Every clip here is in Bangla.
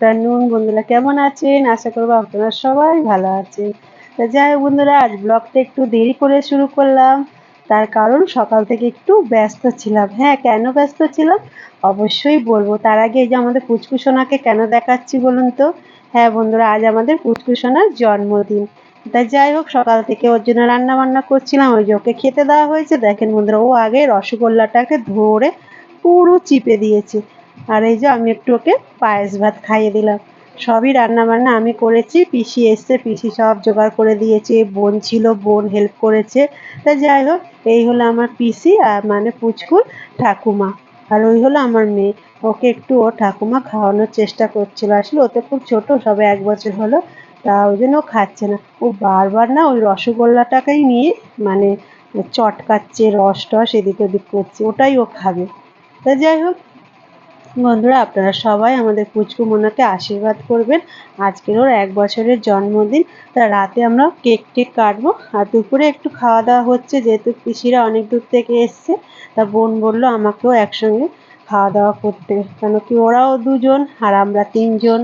আফটারনুন, বন্ধুরা কেমন আছেন? আশা করব আপনারা সবাই ভালো আছেন। তা যাই হোক বন্ধুরা, আজ ব্লগটা একটু দেরি করে শুরু করলাম। তার কারণ সকাল থেকে একটু ব্যস্ত ছিলাম। হ্যাঁ কেন ব্যস্ত ছিলাম? অবশ্যই বলব। তার আগে এই যে আমাদের পুচকুসোনাকে কেন দেখাচ্ছি বলুন তো? হ্যাঁ বন্ধুরা, আজ আমাদের পুচকুসোনার জন্মদিন। তা যাই হোক, সকাল থেকে ওর জন্য রান্না বান্না করছিলাম, ওই যে ওকে খেতে দেওয়া হয়েছে। দেখেন বন্ধুরা, ও আগে রসগোল্লাটাকে ধরে পুরো চিপে দিয়েছে। আর এই যে আমি একটু ওকে পায়েস ভাত খাইয়ে দিলাম। সবই রান্না বান্না আমি করেছি, পিসি এসছে, পিসি সব জোগাড় করে দিয়েছে, বোন ছিল, বোন হেল্প করেছে। তা যাই হোক, এই হলো আমার পিসি আর মানে পুচকুর ঠাকুমা। আর ওই হলো আমার মেয়ে। ওকে একটু ও ঠাকুমা খাওয়ানোর চেষ্টা করছিল। আসলে ওতে খুব ছোট, সবে এক বছর হলো। তা ওই জন্য ও খাচ্ছে না। ও বারবার না ওই রসগোল্লাটাকেই নিয়ে মানে চটকাচ্ছে, রস টস এদিক ওদিক করছে। ওটাই ও খাবে। তা যাই হোক বন্ধুরা, আপনারা সবাই আমাদের পুচকু মোনাকে আশীর্বাদ করবেন। আজকের ওর এক বছরের জন্মদিন। তা রাতে আমরা কেক টেক কাটবো আর দুপুরে একটু খাওয়া দাওয়া হচ্ছে, যেহেতু পিসিরা অনেক দূর থেকে এসছে। তা বোন বলল, আমাকেও একসঙ্গে খাওয়া দাওয়া করতে। কেন কি ওরাও দুজন আর আমরা তিনজন।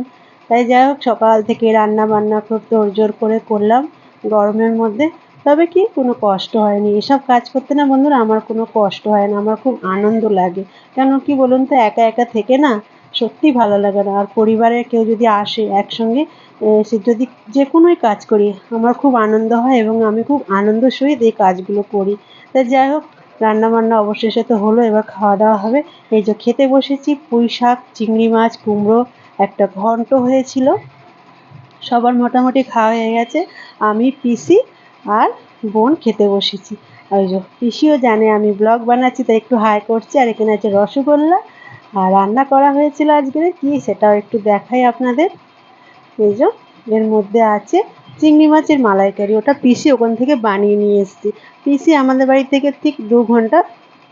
তাই যাই হোক, সকাল থেকে রান্না বান্না খুব তোড়জোড় করে করলাম। গরমের মধ্যে তবে কি কোনো কষ্ট হয়নি? এসব কাজ করতে না বন্ধুরা আমার কোনো কষ্ট হয় না, আমার খুব আনন্দ লাগে। কেন কি বলুন তো, একা একা থেকে না সত্যি ভালো লাগে না। আর পরিবারের কেউ যদি আসে একসঙ্গে সে যদি যে কোনোই কাজ করি, আমার খুব আনন্দ হয় এবং আমি খুব আনন্দ সহিত এই কাজগুলো করি। তা যাই হোক রান্না বান্না অবশেষে তো হলো, এবার খাওয়া দাওয়া হবে। এই যে খেতে বসেছি, পুঁই শাক, চিংড়ি মাছ, কুমড়ো, একটা ঘন্ট হয়েছিল। সবার মোটামুটি খাওয়া হয়ে গেছে। আমি, পিসি আর বোন খেতে বসেছি। ওই যে পিসিও জানে আমি ব্লগ বানাচ্ছি, তাই একটু হাই করছি, আর এখানে আছে রসগোল্লা। আর রান্না করা হয়েছিল আজকে কি? সেটাও একটু দেখাই আপনাদের। এই যে এর মধ্যে আছে চিংড়ি মাছের মালাইকারি, ওটা পিসি ওখান থেকে বানিয়ে নিয়ে এসেছি। পিসি আমাদের বাড়ি থেকে ঠিক দু ঘণ্টা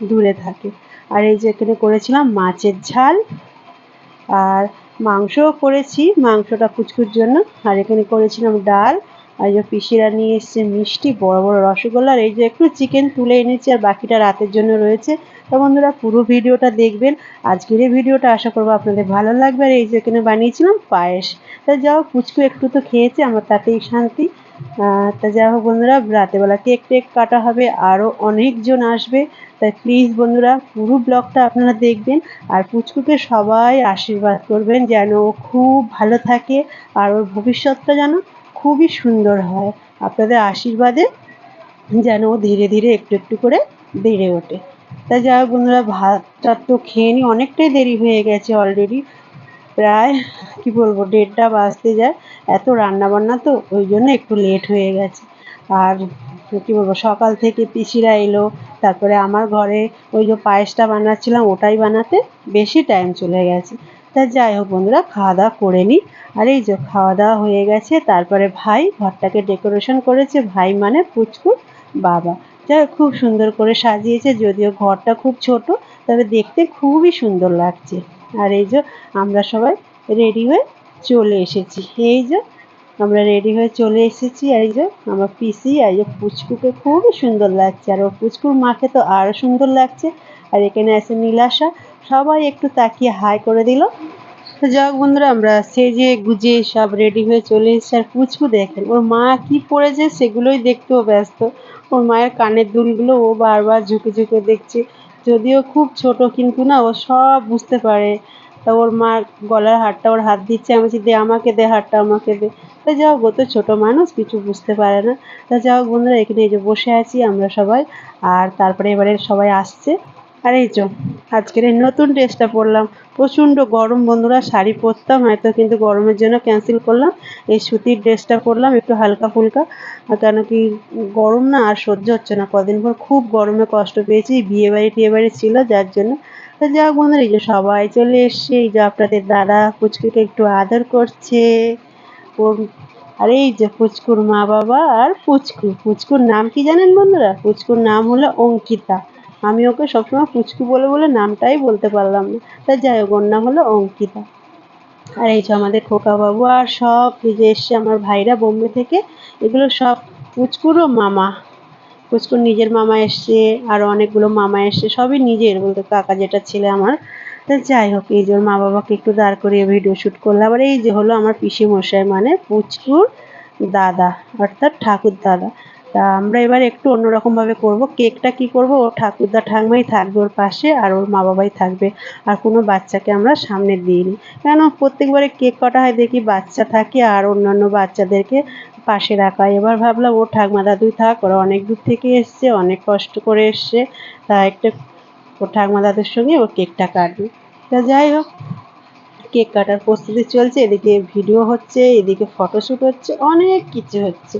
দূরে থাকে। আর এই যে এখানে করেছিলাম মাছের ঝাল। আর মাংসও করেছি, মাংসটা কুচকুর জন্য। আর এখানে করেছিলাম ডাল। আর যে পিসিরা নিয়ে এসছে মিষ্টি, বড় বড় রসগোল্লা, আর এই যে একটু চিকেন তুলে এনেছি আর বাকিটা রাতের জন্য রয়েছে। তো বন্ধুরা, পুরো ভিডিওটা দেখবেন। আজকের এই ভিডিওটা আশা করব আপনাদের ভালো লাগবে। আর এই যে এখানে বানিয়েছিলাম পায়েস। তা যাও পুচকু একটু তো খেয়েছে, আমার তাতেই শান্তি। তা যাই হোক বন্ধুরা, রাতেবেলা কেক টেক কাটা হবে আরও অনেকজন আসবে। তাই প্লিজ বন্ধুরা, পুরো ব্লগটা আপনারা দেখবেন। আর পুচকুকে সবাই আশীর্বাদ করবেন যেন খুব ভালো থাকে, আর ওর ভবিষ্যৎটা যেন খুবই সুন্দর হয়। আপনাদের আশীর্বাদে যেন ধীরে ধীরে একটু একটু করে বেড়ে ওঠে। তা যা বন্ধুরা, ভাতটা তো খেয়ে নিই অনেকটাই দেরি হয়ে গেছে অলরেডি প্রায়, কি বলব, দেড়টা বাজতে যায়। এত রান্না বান্না তো, ওই জন্য একটু লেট হয়ে গেছে। আর কি বলব, সকাল থেকে পিসিরা এলো, তারপরে আমার ঘরে ওই যে পায়েসটা বানাচ্ছিলাম, ওটাই বানাতে বেশি টাইম চলে গেছে। তা যাই হোক বন্ধুরা, খাওয়া দাওয়া করে নিই আর এই যে খাওয়া দাওয়া হয়ে গেছে, তারপরে ভাই ঘরটাকে ডেকোরেশন করেছে। ভাই মানে পুচকু বাবা। যাই খুব সুন্দর করে সাজিয়েছে, যদিও ঘরটা খুব ছোট, তবে দেখতে খুবই সুন্দর লাগছে। আর এই যে আমরা সবাই রেডি হয়ে চলে এসেছি। এই যে আমরা রেডি হয়ে চলে এসেছি, আর এই যে আমার পিসি আর এই যে পুচকুকে খুবই সুন্দর লাগছে। আর ও পুচকুর মাকে তো আরও সুন্দর লাগছে। আর এখানে আছে নীলাশা। সবাই একটু তাকিয়ে হাই করে দিল। তো যাক বন্ধুরা, আমরা সেজে গুজে সব রেডি হয়ে চলে এসেছি। আর পুচকু দেখেন, ওর মা কি পড়েছে সেগুলোই দেখতেও ব্যস্ত। ওর মায়ের কানের দুলগুলো ও বারবার ঝুঁকে ঝুঁকে দেখছে। যদিও খুব ছোট, কিন্তু না, ও সব বুঝতে পারে। তা ওর মা গলার হারটা ওর হাত দিচ্ছে। আমি বলছি, দে, আমাকে দে হারটা, আমাকে দে। তা যাও গো তো ছোটো মানুষ, কিছু বুঝতে পারে না। তা যাও বন্ধুরা, এখানে এই যে বসে আছি আমরা সবাই। আর তারপরে এবারে সবাই আসছে। আর এই চো আজকের এই নতুন ড্রেসটা পরলাম। প্রচণ্ড গরম বন্ধুরা, শাড়ি পরতাম, হয়তো কিন্তু গরমের জন্য ক্যান্সেল করলাম। এই সুতির ড্রেসটা পরলাম, একটু হালকা ফুলকা। কেন কি, গরম না আর সহ্য হচ্ছে না। কদিন পর খুব গরমে কষ্ট পেয়েছি বিয়ে বাড়ি টিয়ে বাড়ি ছিল যার জন্য। যাক বন্ধুরা, এই যে সবাই চলে এসছে, এই যে আপনাদের দাদা পুচকুকে একটু আদর করছে। আর এই যে পুচকুর মা বাবা আর পুচকু। পুচকুর নাম কি জানেন বন্ধুরা? পুচকুর নাম হলো অঙ্কিতা। আমি ওকে সবসময় পুচকু বলে বলে নামটাই বলতে পারলাম না। তা যাই হোক, ওর নাম হলো অঙ্কিতা। আর এই যে আমাদের খোকাবাবু আর সব যে এসছে আমার ভাইরা বোম্বে থেকে। এগুলো সব পুচকুরও মামা। পুচকুর নিজের মামা এসছে, আর অনেকগুলো মামা এসছে, সবই নিজের বলতে কাকা যেটা ছেলে আমার। তা যাই হোক, এই যে ওর মা বাবাকে একটু দাঁড় করিয়ে ভিডিও শ্যুট করলাম। আর এই যে হলো আমার পিসি মশাই মানে পুচকুর দাদা, অর্থাৎ ঠাকুর দাদা তা আমরা এবার একটু অন্যরকমভাবে করব। কেকটা কি করব? ও ঠাকুরদা ঠাকমাই থাকবে ওর পাশে আর ওর মা বাবাই থাকবে আর কোনো বাচ্চাকে আমরা সামনে দিইনি। কেন? প্রত্যেকবারে কেক কাটা হয় দেখি বাচ্চা থাকে আর অন্যান্য বাচ্চাদেরকে পাশে রাখা এবার ভাবলাম, ও ঠাকমা দাদুই থাক, ওরা অনেক দূর থেকে এসছে, অনেক কষ্ট করে এসছে। তা একটা ও ঠাকমা দাদুর সঙ্গে ও কেকটা কাটবে। তা যাই হোক, কেক কাটার প্রস্তুতি চলছে। এদিকে ভিডিও হচ্ছে, এদিকে ফটোশ্যুট হচ্ছে, অনেক কিছু হচ্ছে।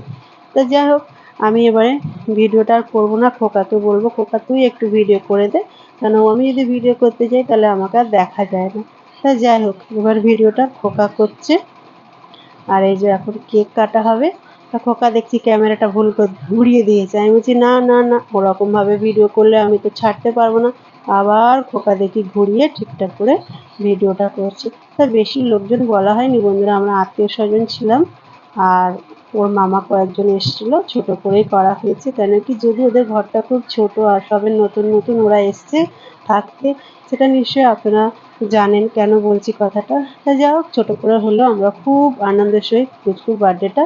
তা যাই হোক আমি এবারে ভিডিওটা আর করব না, খোকাকে বলব, খোকা তুই একটু ভিডিও করে দে। কেন আমি যদি ভিডিও করতে যাই তাহলে আমাকে আর দেখা যায় না। তা যাই হোক, এবার ভিডিওটা খোকা করছে। আর এই যে এখন কেক কাটা হবে। তা খোকা দেখছি ক্যামেরাটা ভুল করে ঘুরিয়ে দিয়েছে। আমি বলছি, না না না, ওরকমভাবে ভিডিও করলে আমি তো ছাড়তে পারব না। আবার খোকা দেখি ঘুরিয়ে ঠিকঠাক করে ভিডিওটা করছে। তা বেশি লোকজন বলা হয়নি, বন্ধুরা, আমরা আত্মীয় স্বজন ছিলাম। আর ওর মামা কয়েকজন এসেছিল, ছোট করেই করা হয়েছে। কেন কি যদি ওদের ঘরটা খুব ছোট আর সবে নতুন নতুন ওরা এসছে থাকতে, সেটা নিশ্চয়ই আপনারা জানেন। কেন বলছি কথাটা? তা যা হোক, ছোটো করে হলেও আমরা খুব আনন্দের সহিত পুচকুর বার্থডেটা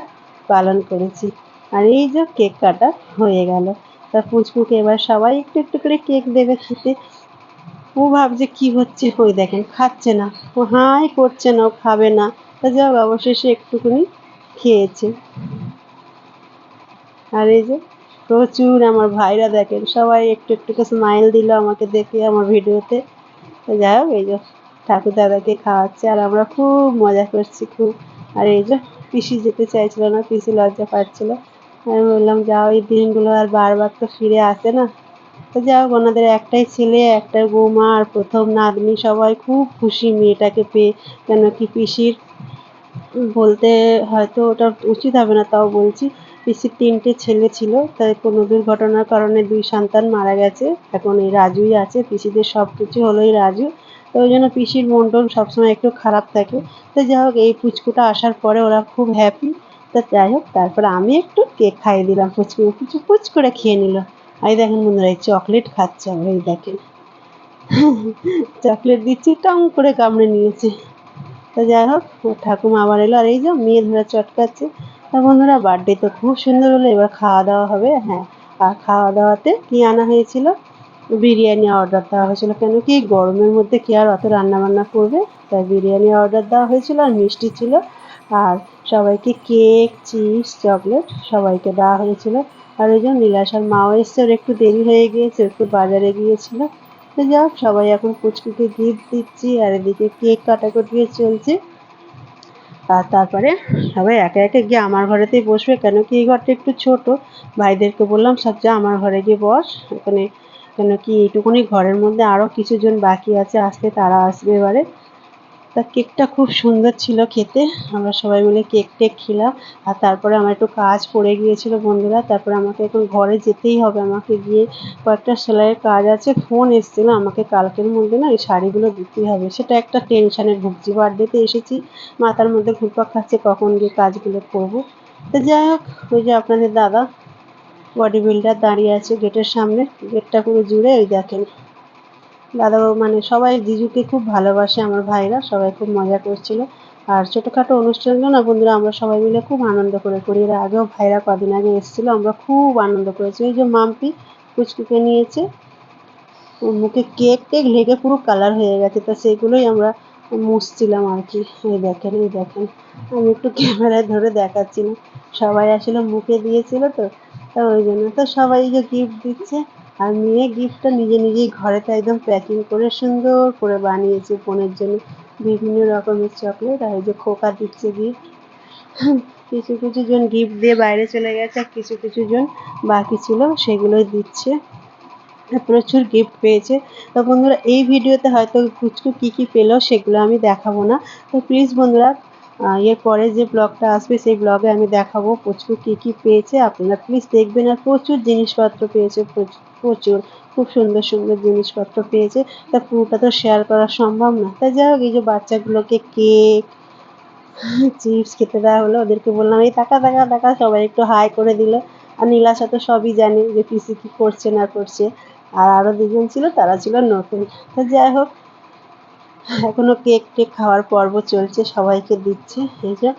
পালন করেছি। আর এই যে কেক কাটা হয়ে গেল। তা পুচকুকে এবার সবাই একটু একটু করে কেক দেবে খেতে। ও ভাবছে কি হচ্ছে? ওই দেখেন, খাচ্ছে না। ও হাই করছে না, ও খাবে না। তা যা হোক, অবশেষে একটুখানি খেয়েছে। আর এই যে প্রচুর আমার ভাইরা দেখেন, সবাই একটু একটু করে স্মাইল দিল আমাকে দেখে আমার ভিডিওতে। যাই হোক, এই যে ঠাকুর দাদাকে খাওয়াচ্ছে আর আমরা খুব মজা করছি খুব। আর এই যে পিসি যেতে চাইছিল না, পিসি লজ্জা পাচ্ছিল। আমি বললাম, যাও, এই দিনগুলো আর বারবার তো ফিরে আসে না। তো হোক, ওনাদের একটাই ছেলে, একটা বৌমা আর প্রথম নাতনি, সবাই খুব খুশি মেয়েটাকে পেয়ে কেন কি পিসির বলতে হয়তো ওটা উচিত হবে না, তাও বলছি। পিসির তিনটে ছেলে ছিল, তাই কোনো দুর্ঘটনার কারণে দুই সন্তান মারা গেছে। এখন এই রাজুই আছে, পিসিদের সব কিছু হলো এই রাজু। তো ওই জন্য পিসির মন টন সবসময় একটু খারাপ থাকে। তো যাই হোক, এই পুচকুটা আসার পরে ওরা খুব হ্যাপি তো যাই হোক, তারপরে আমি একটু কেক খাইয়ে দিলাম পুচকু। কিছু পুচ করে খেয়ে নিল। এই দেখেন বন্ধুরা, এই চকলেট খাচ্ছে আমার এই দেখেন। চকলেট দিচ্ছি, টং করে কামড়ে নিয়েছে। তো যাই হোক, ঠাকুমা আবার এলো। আর এই যে মেয়ে ধরে চটকাচ্ছে। তা বন্ধুরা বার্থডে তো খুব সুন্দর হলো। এবার খাওয়া দাওয়া হবে হ্যাঁ। আর খাওয়া দাওয়াতে কি আনা হয়েছিল? বিরিয়ানি অর্ডার দেওয়া হয়েছিল। কেন কি, গরমের মধ্যে কে আর অত রান্না বান্না করবে? তাই বিরিয়ানি অর্ডার দেওয়া হয়েছিল আর মিষ্টি ছিল। আর সবাইকে কেক, চিপস, চকলেট সবাইকে দেওয়া হয়েছিল। আর ওই জন্য নীলাশার মাও এসছে, ওর একটু দেরি হয়ে গিয়েছে, একটু বাজারে গিয়েছিল। তো যাক সবাই এখন পুচকুকে গিফট দিচ্ছি, আর এদিকে কেক কাটাকুটি চলছে। আর তারপরে সবাই একে একে গিয়ে আমার ঘরেতেই বসবে, কেন কি এই ঘরটা একটু ছোট। ভাইদেরকে বললাম, সব যা আমার ঘরে গিয়ে বস, ওখানে কেন কি এইটুকুনি ঘরের মধ্যে আরও কিছুজন বাকি আছে আসতে তারা আসবে এবারে। তা কেকটা খুব সুন্দর ছিল খেতে। আমরা সবাই মিলে কেক টেক খেলাম। আর তারপরে আমার একটু কাজ পড়ে গিয়েছিল বন্ধুরা। তারপরে আমাকে এখন ঘরে যেতেই হবে। আমাকে গিয়ে কয়েকটা সেলাইয়ের কাজ আছে। ফোন এসেছিল আমাকে কালকের মধ্যে না এই শাড়িগুলো দিতেই হবে। সেটা একটা টেনশানে ভুগছি। বার্থডেতে এসেছি। মাথার মধ্যে ঘুরপাক খাচ্ছে। কখন গিয়ে কাজগুলো করব। তো যাই হোক, ওই যে আপনাদের দাদা বডি বিল্ডার দাঁড়িয়ে আছে গেটের সামনে। গেটটা পুরো জুড়ে ওই দেখেন। দাদাবাবু মানে সবাই জিজুকে খুব ভালোবাসে, আমার ভাইরা, সবাই খুব মজা করছিল। আর ছোটোখাটো অনুষ্ঠানগুলো না বন্ধুরা, আমরা সবাই মিলে খুব আনন্দ করে করি। এর আগেও ভাইরা কদিন আগে এসেছিল, আমরা খুব আনন্দ করেছি। ওই যে মাম্পি পুচকুকে নিয়েছে মুখে কেক টেক লেগে পুরো কালার হয়ে গেছে, তো সেগুলোই আমরা মুছছিলাম আর কি। এই দেখেন এই দেখেন। আমি একটু ক্যামেরায় ধরে দেখাচ্ছি না। সবাই আসলে মুখে দিয়েছিল তো, তা ওই জন্য। তো সবাই যে গিফট দিচ্ছে আর মেয়ে গিফটটা নিজে নিজেই ঘরেতে একদম প্যাকিং করে সুন্দর করে বানিয়েছে বোনের জন্য। বিভিন্ন রকমের চকলেট আর যে খোকা দিচ্ছে গিফট কিছু কিছু জন গিফট দিয়ে বাইরে চলে গেছে আর কিছু কিছু জন বাকি ছিল সেগুলোই দিচ্ছে। প্রচুর গিফট পেয়েছে। তো বন্ধুরা, এই ভিডিওতে হয়তো কুচকু কী কী পেল সেগুলো আমি দেখাবো না। তো প্লিজ বন্ধুরা এর পরে যে ব্লগটা আসবে, সেই ব্লগে আমি দেখাবো প্রচুর কী কী পেয়েছে। আপনারা প্লিজ দেখবেন আর প্রচুর জিনিসপত্র পেয়েছে প্রচুর, খুব সুন্দর সুন্দর জিনিসপত্র পেয়েছে। তা পুরোটা তো শেয়ার করা সম্ভব না। তা যাই হোক, এই যে বাচ্চাগুলোকে কেক চিপস খেতে দেওয়া হলো, ওদেরকে বললাম, এই টাকা টাকা টাকা। সবাই একটু হাই করে দিল। আর নীলাশা তো সবই জানে যে পিসি কী করছে, না করছে। আর আরও দুজন ছিল, তারা ছিল নতুন। তো যাই হোক এখনও কেক টেক খাওয়ার পর্ব চলছে, সবাইকে দিচ্ছে। এই যে,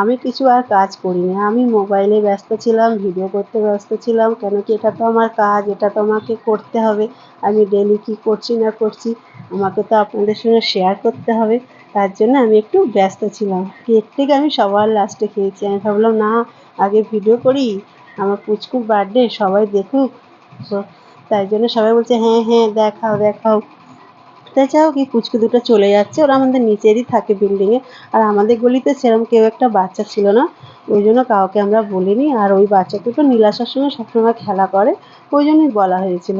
আমি কিছু আর কাজ করিনি। আমি মোবাইলে ব্যস্ত ছিলাম, ভিডিও করতে ব্যস্ত ছিলাম। কেন কি এটা তো আমার কাজ, এটা তো আমাকে করতে হবে। আমি ডেলি কী করছি না করছি, আমাকে তো আপনাদের সঙ্গে শেয়ার করতে হবে। তার জন্য আমি একটু ব্যস্ত ছিলাম। কেক টেক আমি সবার লাস্টে খেয়েছি। আমি ভাবলাম, না, আগে ভিডিও করি। আমার পুচকুর বার্থডে সবাই দেখুক। তাই জন্য সবাই বলছে হ্যাঁ হ্যাঁ দেখাও দেখাও। তা যাই হোক এই পুচকু দুটো চলে যাচ্ছে, ওরা আমাদের নিচেরই থাকে বিল্ডিংয়ে আর আমাদের গলিতে সেরকম কেউ একটা বাচ্চা ছিল না, ওই জন্য কাউকে আমরা বলিনি। আর ওই বাচ্চা দুটো নীলাশার সঙ্গে সবসময় খেলা করে, ওই জন্যই বলা হয়েছিল।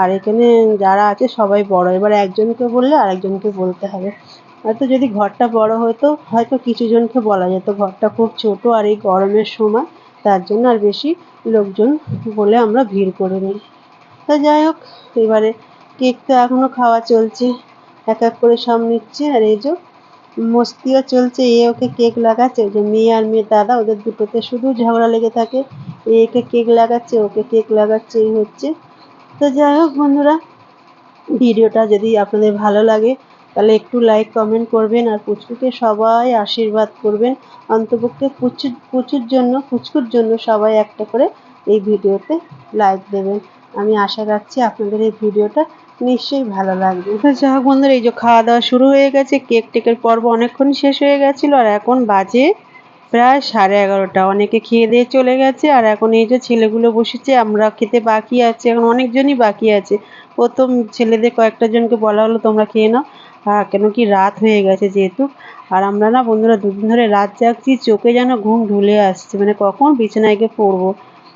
আর এখানে যারা আছে সবাই বড়, এবার একজনকে বললে আরেকজনকে বলতে হবে। হয়তো যদি ঘরটা বড় হতো, হয়তো কিছু জনকে বলা যেত। ঘরটা খুব ছোট আর এই গরমের সময়, তার জন্য আর বেশি লোকজন বলে আমরা ভিড় করে নিই তা যাই হোক, এবারে কেক তো এখনও খাওয়া চলছে। এক এক করে সব নিচ্ছে আর এই যে মস্তিও চলছে, এ ওকে কেক লাগাচ্ছে। যে মেয়ে আর মেয়ের দাদা, ওদের দুটোতে শুধু ঝগড়া লেগে থাকে। এ একে কেক লাগাচ্ছে, ওকে কেক লাগাচ্ছে, এই হচ্ছে। তো যাই হোক বন্ধুরা, ভিডিওটা যদি আপনাদের ভালো লাগে, তাহলে একটু লাইক কমেন্ট করবেন আর পুচকুকে সবাই আশীর্বাদ করবেন। অন্তপক্ষে পুচুর পুচুর জন্য, পুচকুর জন্য সবাই একটা করে এই ভিডিওতে লাইক দেবেন। আমি আশা রাখছি আপনাদের এই ভিডিওটা নিশ্চয়ই ভালো লাগবে। যাই হোক বন্ধুরা, এই যে খাওয়া দাওয়া শুরু হয়ে গেছে, কেক টেকের পর্ব অনেকক্ষণ শেষ হয়ে গেছিল, আর এখন বাজে প্রায় সাড়ে এগারোটা। অনেকে খেয়ে দিয়ে চলে গেছে, আর এখন এই যে ছেলেগুলো বসেছে, আমরা খেতে বাকি আছে, এখন অনেকজনই বাকি আছে। প্রথম ছেলেদের কয়েকটা জনকে বলা হলো, তোমরা খেয়ে নাও। হ্যাঁ কেন কি রাত হয়ে গেছে যেহেতু। আর আমরা না বন্ধুরা দুদিন ধরে রাত জাগছি, চোখে যেন ঘুম ঢুলে আসছে মানে কখন বিছানায় গিয়ে পড়ব।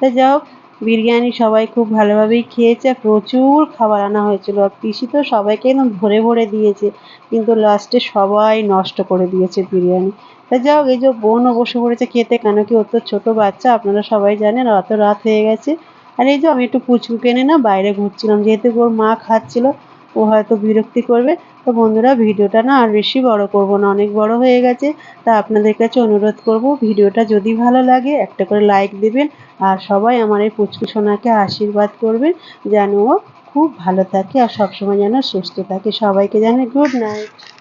তা যাই হোক বিরিয়ানি সবাই খুব ভালোভাবেই খেয়েছে, প্রচুর খাবার আনা হয়েছিল। আর পিসি তো সবাইকে একদম ভরে ভরে দিয়েছে, কিন্তু লাস্টে সবাই নষ্ট করে দিয়েছে বিরিয়ানি। তা হোক এই যে বোনও বসে পড়েছে খেতে, কেন কি ও তো ছোটো বাচ্চা, আপনারা সবাই জানেন অত রাত হয়ে গেছে। আর এই যে আমি একটু পুচকু কেনে না বাইরে ঘুরছিলাম, যেহেতু ওর মা খাচ্ছিল ও হয়তো বিরক্তি করবে। তো বন্ধুরা, ভিডিওটা না আর বেশি বড় করব না, অনেক বড় হয়ে গেছে। তা আপনাদের কাছে অনুরোধ করব, ভিডিওটা যদি ভালো লাগে, একটা করে লাইক দেবেন আর সবাই আমার এই পুচকু সোনাকে আশীর্বাদ করবেন, যেন ও খুব ভালো থাকে আর সবসময় যেন সুস্থ থাকে। সবাইকে জানে গুড নাইট